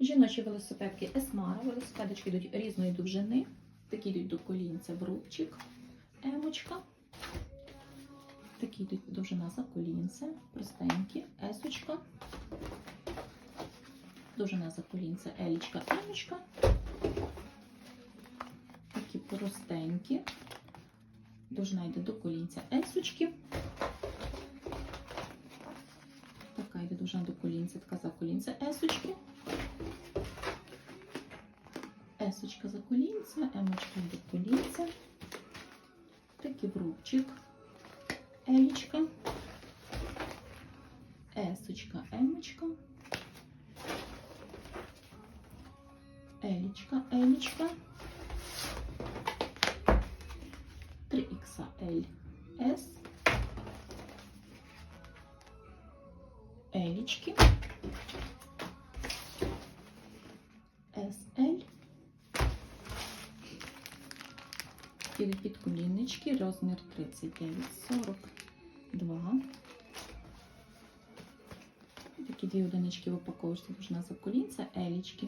Жіночі велосипедки Есмара. Велосипедочки йдуть різної довжини. Такі йдуть до колінця брубчик, емочка. Такі йдуть довжина за колінце, простенькі, есочка. Довжина за колінце, елічка, емочка. Такі простенькі. Довжина йде до колінця есочки. Така йде довжина до колінця, така за колінця есочки. Есочка за колінця, емочка до колінця. Такий врубчик. Елічка. Есочка, емочка. Елічка, елічка. 3XL S. Елічки. І підколіннички, розмір 39-42. Такі дві одинички в упаковочці, можна за колінця, елічки.